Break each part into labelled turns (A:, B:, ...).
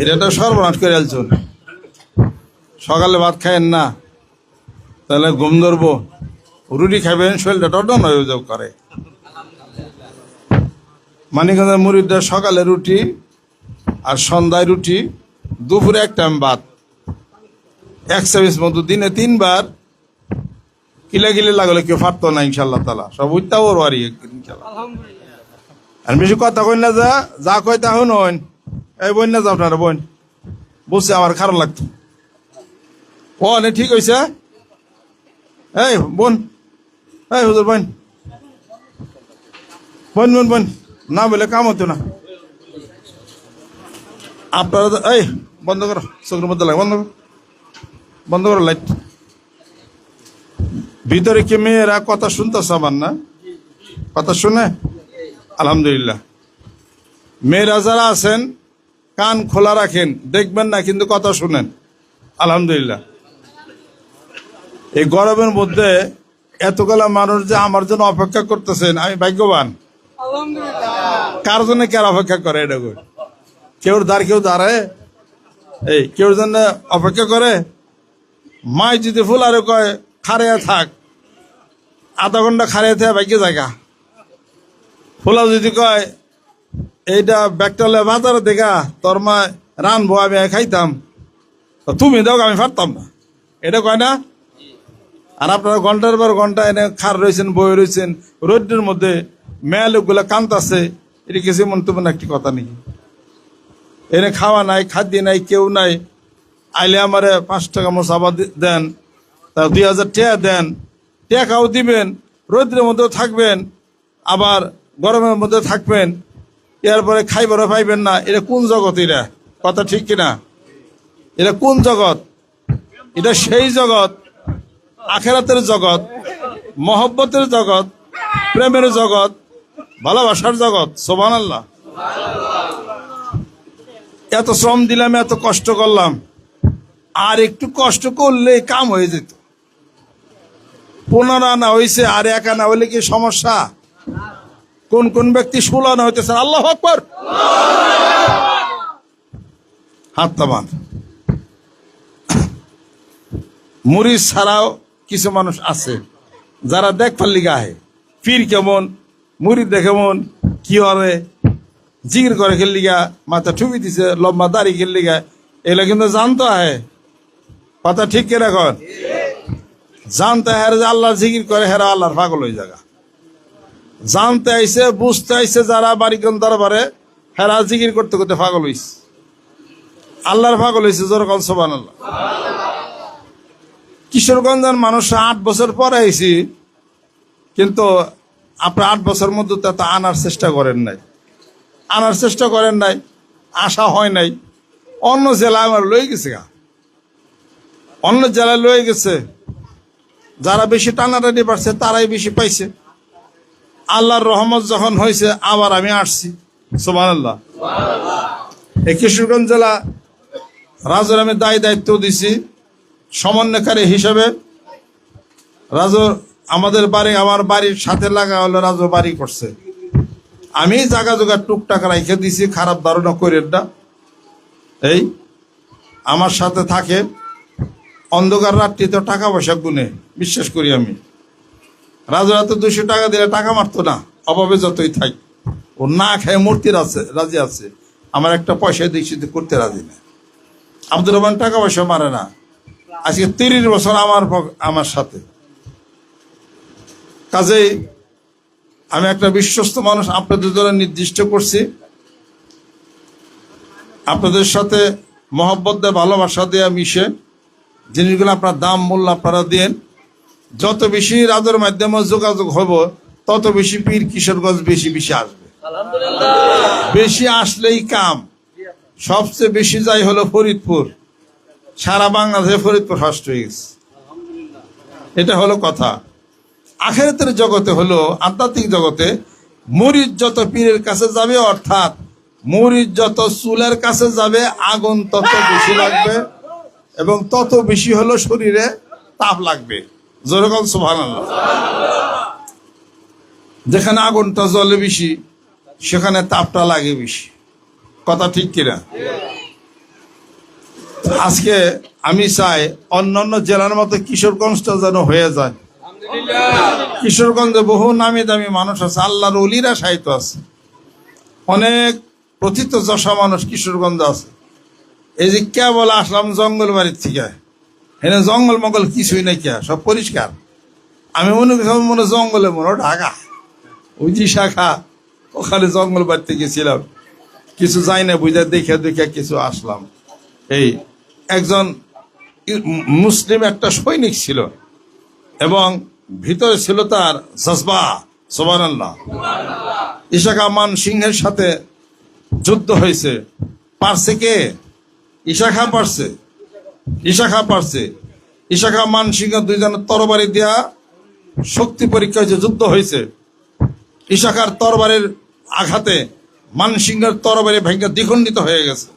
A: এটা তো সর্বনাশ করে আলছুন সকালে ভাত খায়েন না, তাহলে ঘুম ধরবো। রুটি খাবেন শরীরটা হয়ে করে মানিকগঞ্জের মুড়িদের সকালে রুটি আর সন্ধ্যায় রুটি, দুপুরে এক টাইম ভাত। এক সার্ভিস মতো দিনে তিনবার। কিলা কিলে লাগলে কেউ ফাটতো না ইনশাল্লাহ তালা সব উঠতা ওর বাড়ি ইনশাল্লাহ আর বেশি কথা কই না যা যা কই তা হন এই বোন না যাও আপনারা, বোন। বুঝছে আমার খারাপ লাগতো। ও, নে, ঠিক হয়েছে এই, বোন। এই, হুজুর, বোন। বোন বোন বোন, না বলে কাম হতো না। আপনারা এই, বন্ধ করো, চোখের মধ্যে লাগে বন্ধ করো। বন্ধ করো লাইট ভিতরে কি মেয়েরা কথা শুনতেছে আমার না? কথা শুনে? আলহামদুলিল্লাহ। মেয়েরা যারা আছেন কান খোলা রাখেন দেখবেন না কিন্তু কথা শুনেন। আলহামদুলিল্লাহ। এই গরমের মধ্যে এতগুলা মানুষ যে আমার জন্য অপেক্ষা করতেছেন আমি ভাগ্যবান। কার জন্য কার অপেক্ষা করে এটা? কেউ দাঁড় কেউ দাঁড়ায়? এই কেউ জন্য অপেক্ষা করে? মাই যদি ফুল আরে কয় খারিয়া থাক। আধা ঘণ্টা খারিয়া থাকে ভাগ্য জায়গা। ফুলাও যদি কয় এইটা ব্যাগটালে বাজারে দেখা, তোর মা রানবো আমি খাইতাম। তুমি দাও আমি পারতাম না। এটা কয় না? আর আপনারা ঘণ্টার পর ঘণ্টা এনে খার রয়েছেন বই রয়েছেন রোদ্রের মধ্যে মেয়া লোকগুলা কান্তাছে এটা কিছু মন্তব্য একটি কথা নেই এনে খাওয়া নাই, খাদ্য নাই, কেউ নাই, আইলে আমারে পাঁচ টাকা মশাবা দেন, তা দুই হাজার টাকা দেন, টাকাও দিবেন, রৌদ্রের মধ্যেও থাকবেন, আবার গরমের মধ্যে থাকবেন এরপরে খাইবারও পাইবেন না। এটা কোন জগৎ এটা? কথা ঠিক কিনা? এটা কোন জগৎ? এটা সেই জগৎ, আখেরাতের জগৎ, মহব্বতের জগৎ, প্রেমের জগৎ, ভালোবাসার জগৎ। সোভান আল্লাহ এত শ্রম দিলাম, এত কষ্ট করলাম। আর একটু কষ্ট করলে কাম হয়ে যেত। পনেরো না হয়েছে আর এক আনা হইলে কি সমস্যা? কোন কোন ব্যক্তি ষোলো আনা হইতেছে আল্লাহ আকবর। হাত তামান মরিচ ছাড়াও কিছু মানুষ আছে, যারা দেখবার লিগা আহে। পীর কেমন, মুড়ি কেমন, কি হবে? জিগির করে খেললিগা মাথা ঠুবি দিছে, লম্বা দাড়ি খেললিগা এগুলো কিন্তু জানতো আহে কথা ঠিক কে রাখন জানতে হের যে আল্লাহ জিকির করে হেরা আল্লাহর পাগল হয়ে জায়গা জানতে আইসে বুঝতে আইসে যারা বাড়িগন দরবারে, হেরা জিকির করতে করতে পাগল হইছে। আল্লাহর পাগল হয়েছে যেরকম সোবান কিশোরগঞ্জের মানুষ আট বছর পরে আইছি, কিন্তু আপনার আট বছর মধ্যে তা আনার চেষ্টা করেন নাই। আনার চেষ্টা করেন নাই, আশা হয় নাই। অন্য জেলায় আমার লয়ে গেছে গা। অন্য জেলায় লয়ে গেছে। যারা বেশি টানাটানি পারছে, তারাই বেশি পাইছে। আল্লাহর রহমত যখন হয়েছে, আবার আমি আসছি। সোমান আল্লাহ এই কিশোরগঞ্জ জেলা রাজুর আমি দায় দায়িত্ব দিছি, সমন্বয়কারী হিসেবে। রাজু, আমাদের বাড়ি, আমার বাড়ির সাথে লাগা হলো, রাজু বাড়ি করছে। আমি জায়গা জোগা টুকটাক রাইখে দিছি, খারাপ ধারণা করেন না। এই, আমার সাথে থাকে, অন্ধকার রাত্রিতে টাকা পয়সা গুনে, বিশ্বাস করি আমি। রাজু রাতে দুশো টাকা দিলে টাকা মারতো না, অভাবে যতই থাক। ও না খায় মূর্তির আছে, রাজি আছে। আমার একটা পয়সা দিচ্ছি করতে রাজি না। আব্দুর রহমান টাকা পয়সা মারে না। আজকে তিরিশ বছর আমার আমার সাথে। কাজেই আমি একটা বিশ্বস্ত মানুষ, আপনাদের দ্বারা নির্দিষ্ট করছি। আপনাদের সাথে মহব্বত দিয়ে, ভালোবাসা দেওয়া মিশে। জিনিসগুলো আপনার দাম, মূল্য আপনারা দিন। যত বেশি রাজের মাধ্যমে যোগাযোগ হব তত বেশি পীর কিশোরগঞ্জ বেশি বেশি আসবে। বেশি আসলেই কাম। সবচেয়ে বেশি যাই হলো ফরিদপুর। সারা বাংলাদেশে ফরিদপুর ফার্স্ট হয়ে গেছে। এটা হলো কথা। আখেরাতের জগতে হলো আধ্যাত্মিক জগতে মরিচ যত পীরের কাছে যাবে অর্থাৎ মরিচ যত চুলের কাছে যাবে আগুন তত বেশি লাগবে এবং তত বেশি হলো শরীরে তাপ লাগবে। যেরকম সোভান যেখানে আগুনটা জ্বলে বেশি, সেখানে তাপটা লাগে বেশি। কথা ঠিক কিনা? আজকে আমি চাই অন্যান্য জেলার মতো কিশোরগঞ্জটা যেন হয়ে যায়। কিশোরগঞ্জে বহু নামি দামি মানুষ আছে, আল্লাহর অলিরা সাহিত্য আছে। অনেক প্রথিত যশা মানুষ কিশোরগঞ্জে আছে। এই যে কেবল আসলাম জঙ্গল বাড়ির থেকে। এখানে জঙ্গল মঙ্গল কিছুই নাই কে সব পরিষ্কার। আমি মনে করছিলাম মনে জঙ্গলে মনে ঢাকা। ওই যে শাখা, ওখানে জঙ্গল বাড়িতে গেছিলাম। কিছু যাই না বুঝে, দেখে দেখে কিছু আসলাম। এই একজন মুসলিম একটা সৈনিক ছিল এবং ভিতরে ছিল তার জজবা সোবান আল্লাহ ইশাকা মান সিংহের সাথে যুদ্ধ হয়েছে। পারছে কে? ইশাখা পারছে। ইশাখা পারছে। ইশাখা মান সিংহ দুইজনের তরবারি দেয়া শক্তি পরীক্ষা হয়েছে যুদ্ধ হয়েছে ইশাখার তরবারের আঘাতে মানসিংহের তরবারি ভেঙে দ্বিখণ্ডিত হয়ে গেছে।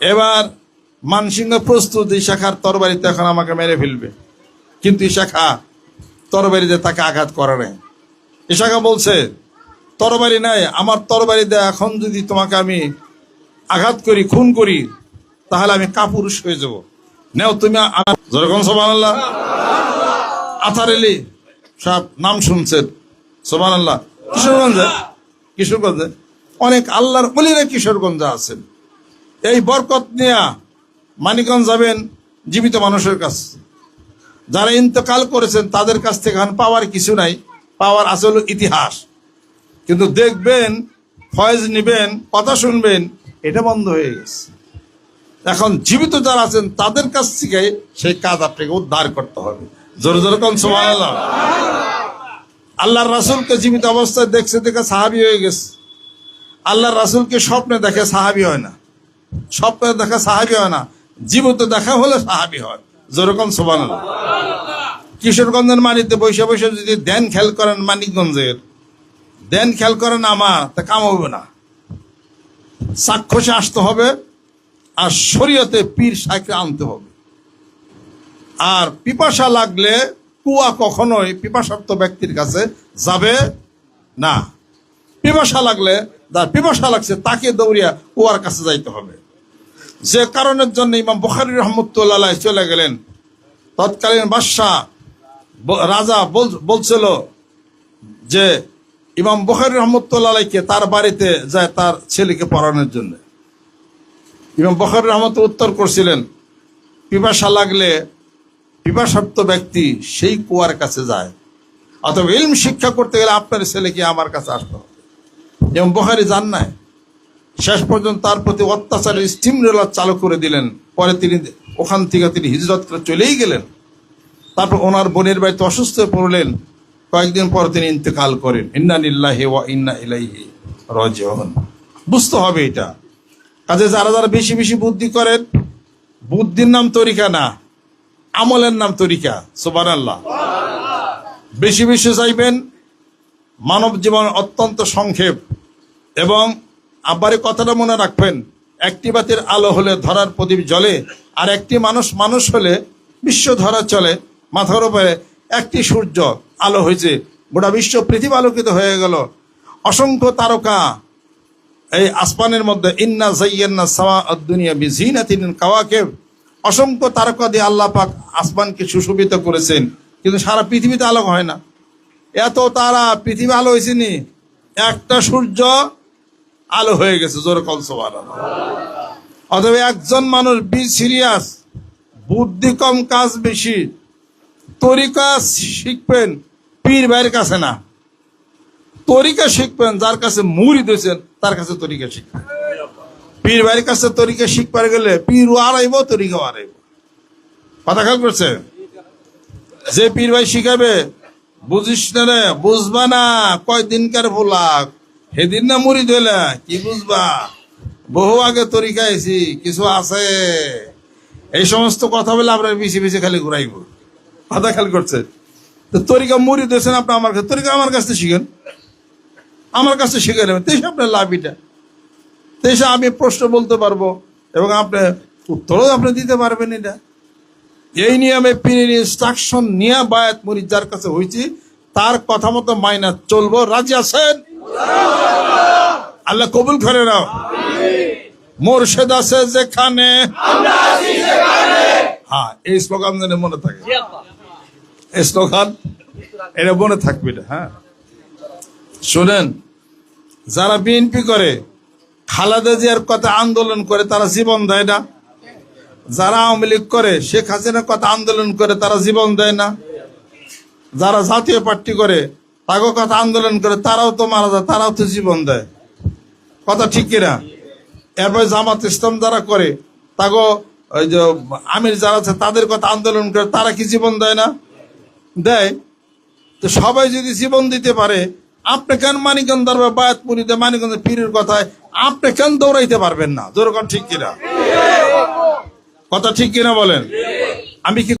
A: এবার মানসিংহ প্রস্তুত ইশাখার তরবারিতে এখন আমাকে মেরে ফেলবে। কিন্তু ইশাখা তরবারিতে তাকে আঘাত করে নাই। ইশাখা বলছে, তরবারি নাই, আমার তরবারি দেয় এখন যদি তোমাকে আমি আঘাত করি, খুন করি তাহলে আমি কাপুরুষ হয়ে যাব। নেও তুমি যেরকম আলী সাহেব নাম শুনছেন। সোমান আল্লাহ কিশোরগঞ্জে? কিশোরগঞ্জে? অনেক আল্লাহর অলিরা কিশোরগঞ্জে আছেন। এই বরকত নিয়া মানিকগঞ্জ যাবেন জীবিত মানুষের কাছে। যারা ইন্তকাল করেছেন, তাদের কাছ থেকে এখন পাওয়ার কিছু নাই। পাওয়ার আসল ইতিহাস। কিন্তু দেখবেন, ফয়েজ নিবেন, কথা শুনবেন, এটা বন্ধ হয়ে গেছে। এখন জীবিত যারা আছেন, তাদের কাছ থেকে সেই কাজ আপনাকে উদ্ধার করতে হবে। জোরে জোরে কোন সময় আল্লাহর রাসুলকে জীবিত অবস্থায় দেখছে দেখে সাহাবি হয়ে গেছে। আল্লাহর রাসুলকে স্বপ্নে দেখে সাহাবি হয় না। স্বপ্নে দেখা সাহাবি হয় না। জীবিত দেখা হলে সাহাবি হয়। যেরকম সোবান কিশোরগঞ্জের মানিতে বসে বসে যদি দেন খেয়াল করেন মানিকগঞ্জের, দেন খেয়াল করেন আমার, তা কাম হবে না। চাক্ষুষে আসতে হবে। আর শরীয়তে পীর সাইকে আনতে হবে। আর পিপাসা লাগলে কুয়া কখনোই পিপাসার্থ ব্যক্তির কাছে যাবে না। পিপাসা লাগলে, যার পিপাসা লাগছে তাকে দৌড়িয়া কুয়ার কাছে যাইতে হবে। যে কারণের জন্য ইমাম বখারি রহমতুল্লাহ চলে গেলেন। তৎকালীন বাদশাহ রাজা বল- বলছিল যে, ইমাম বখারি রহমতুল্লাহকে তার বাড়িতে যায় তার ছেলেকে পড়ানোর জন্য। ইমাম বখারি রহমত উত্তর করছিলেন, পিপাসা লাগলে পিপাসার্থ ব্যক্তি সেই কুয়ার কাছে যায়। অথবা ইলম শিক্ষা করতে গেলে আপনার ছেলেকে আমার কাছে আসতে হবে। এবং বখারি যান নাই। শেষ পর্যন্ত তার প্রতি অত্যাচারের স্টিম রোলার চালু করে দিলেন। পরে তিনি ওখান থেকে তিনি হিজরত করে চলেই গেলেন। তারপর ওনার বোনের বাড়িতে অসুস্থ হয়ে পড়লেন। কয়েকদিন পর তিনি ইন্তেকাল করেন। ইন্না নিল্লাহি ওয়া ইন্না ইলাইহি রাজিউন। বুঝতে হবে এটা। কাজে যারা যারা বেশি বেশি বুদ্ধি করেন, বুদ্ধির নাম তরিকা না, আমলের নাম তরিকা, সুবহানাল্লাহ। বেশি বেশি চাইবেন, মানব জীবন অত্যন্ত সংক্ষেপ এবং আব্বারে কথাটা মনে রাখবেন, একটি বাতির আলো হলে ধরার প্রদীপ জ্বলে, আর একটি মানুষ মানুষ হলে বিশ্ব ধরা চলে, মাথার উপরে একটি সূর্য আলো হয়েছে, গোটা বিশ্ব পৃথিবী আলোকিত হয়ে গেল। অসংখ্য তারকা এই আসমানের মধ্যে, ইন্না জাইয়ান্না সাওয়া দুনিয়া বিজিনাতিন কাওয়াকিব। অসংখ্য তারকা দিয়ে আল্লাহ পাক আসমানকে সুশোভিত করেছেন, কিন্তু সারা পৃথিবীতে আলো হয় না। এত তারা পৃথিবী আলো হয়েছে নি, একটা সূর্য আলো হয়ে গেছে, জোর কলসোবার অথবা একজন মানুষ বি সিরিয়াস, বুদ্ধি কম, কাজ বেশি, তরিকা শিখবেন, পীর ভাইয়ের কাছে না। তরিকা শিখবেন, যার কাছে মুড়ি দিয়েছেন, তার কাছে তরিকা শিখবেন। পীর ভাইয়ের কাছে তরিকা শিখবার গেলে পীর আড়াইব তরিকা আড়াইব। কথা খেয়াল করছে? যে পীর ভাই শিখাবে, বুঝিস না রে, বুঝবা না, কয়দিনকার ভোলাক সেদিন না মুড়ি ধইলা কি বুঝবা? বহু আগে তরিকা আইছি, কিছু আছে? এই সমস্ত কথা বলে আপনার বেশি বেশি খালি ঘুরাইব। কথা খেয়াল করছে? তো তরিকা মুড়ি দিয়েছেন আপনি আমার কাছে, তরিকা আমার কাছে শিখেন। আমার কাছে শিখে নেবেন। তেইশ আপনার লাভ এটা। তেইশে আমি প্রশ্ন বলতে পারব এবং আপনি উত্তরও আপনি দিতে পারবেন এটা। এই নিয়মে পীরের ইনস্ট্রাকশন নিয়ে বায়াত মরিদ যার কাছে হয়েছি তার কথা মতো মাইনা চলবো। রাজি আছেন? আল্লাহ কবুল করে নাও। মোর্শেদ আছে যেখানে। হ্যাঁ এই স্লোগান যেন মনে থাকে। এই স্লোগান এটা মনে থাকবে এটা, হ্যাঁ। শুনেন যারা বিএনপি করে, খালেদা জিয়ার কথা আন্দোলন করে, তারা জীবন দেয় না। যারা আওয়ামী লীগ করে, শেখ হাসিনার কথা আন্দোলন করে, তারা জীবন দেয় না। যারা জাতীয় পার্টি করে তাকে কথা আন্দোলন করে, তারাও তো মারা যায়, তারাও তো জীবন দেয়। কথা ঠিক কিনা? এরপরে জামাত ইসলাম যারা করে তাকে ওই যে আমির যারা আছে, তাদের কথা আন্দোলন করে, তারা কি জীবন দেয় না? দেয়। তো সবাই যদি জীবন দিতে পারে আপনি কেন মানিকগঞ্জ দরবার বায়াতপুরিতে মানিকগঞ্জের পীরের কথায় আপনি কেন দৌড়াইতে পারবেন না? যেরকম ঠিক কিনা? কথা ঠিক কিনা বলেন? আমি কি